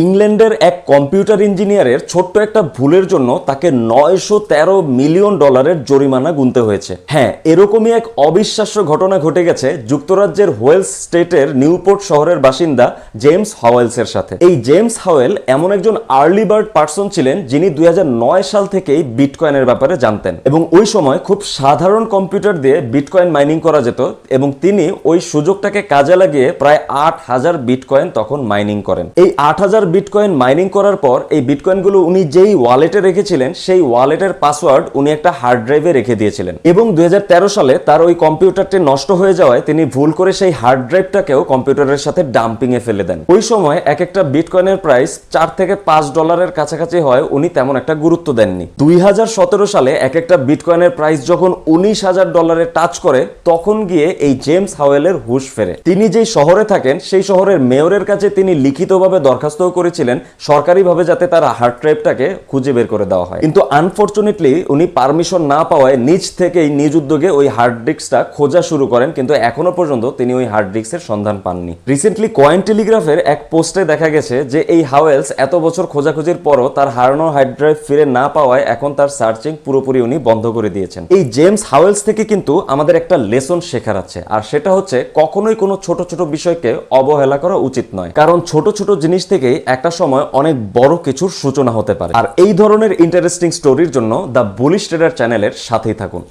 ইংল্যান্ডের এক কম্পিউটার ইঞ্জিনিয়ারের ছোট্ট একটা ভুলের জন্য তাকে নয়শো তেরো মিলিয়ন ডলারের জরিমানা গুনতে হয়েছে। হ্যাঁ এরকমই এক অবিশ্বাস্য ঘটনা ঘটে গেছে যুক্তরাজ্যের ওয়েলস স্টেটের নিউপোর্ট শহরের বাসিন্দা জেমস হাওয়েলসের সাথে। এই জেমস হাওয়েল এমন একজন আর্লি বার্ড পার্সন ছিলেন যিনি দুই হাজার নয় সাল থেকেই বিটকয়েনের ব্যাপারে জানতেন এবং ওই সময় খুব সাধারণ কম্পিউটার দিয়ে বিটকয়েন মাইনিং করা যেত এবং তিনি ওই সুযোগটাকে কাজে লাগিয়ে প্রায় আট হাজার বিটকয়েন তখন মাইনিং করেন। এই আট হাজার বিটকয়েন মাইনিং করার পর এই বিটকয়েনগুলো উনি যেই ওয়ালেটে রেখেছিলেন, সেই ওয়ালেটের পাসওয়ার্ড উনি একটা হার্ড ড্রাইভে রেখে দিয়েছিলেন। এবং দুই সালে তার ওই কম্পিউটারটি নষ্ট হয়ে যাওয়ায় তিনি ভুল করে সেই হার্ড ড্রাইভটাকেও কম্পিউটারের সাথে ডাম্পিং এ ফেলে দেন। ওই সময় এক একটা বিটকয়েনের প্রাইস চার থেকে পাঁচ ডলারের কাছাকাছি হয়, উনি তেমন একটা গুরুত্ব দেননি। দুই হাজার সতেরো সালে এক একটা বিটকয়েনের প্রাইস যখন উনিশ হাজার ডলারে টাচ করে, তখন গিয়ে এই জেমস হাওয়েলের হুশ ফেরে। তিনি যেই শহরে থাকেন, সেই শহরের মেয়রের কাছে তিনি লিখিতভাবে দরখাস্ত করেছিলেন, সরকারিভাবে যাতে তার হার্ড ড্রাইভটাকে খুঁজে বের করে দেওয়া হয়। কিন্তু আনফরচুনেটলি উনি পারমিশন না পাওয়ায় নিজ থেকেই, নিজ উদ্যোগে ওই হার্ড ডিস্কটা খোঁজা শুরু করেন, কিন্তু এখনও পর্যন্ত তিনি ওই হার্ড ডিস্কের সন্ধান পাননি। রিসেন্টলি কয়েন টেলিগ্রাফের এক পোস্টে দেখা গেছে যে এই হাওয়েলস এত বছর খোঁজাখুঁজির পরও তার হারানো হার্ড ড্রাইভ ফিরে না পাওয়ায় এখন তার সার্চিং পুরোপুরি উনি বন্ধ করে দিয়েছেন। এই জেমস হাওয়েলস থেকে কিন্তু আমাদের একটা লেসন শেখার আছে, আর সেটা হচ্ছে কখনোই কোনো ছোট ছোট বিষয়কে অবহেলা করা উচিত নয়। কারণ ছোট ছোট জিনিস থেকেই একটা সময় অনেক বড় কিছুর সূচনা হতে পারে। আর এই ধরনের ইন্টারেস্টিং স্টোরির জন্য দ্য বুলিশ ট্রেডার চ্যানেলের সাথেই থাকুন।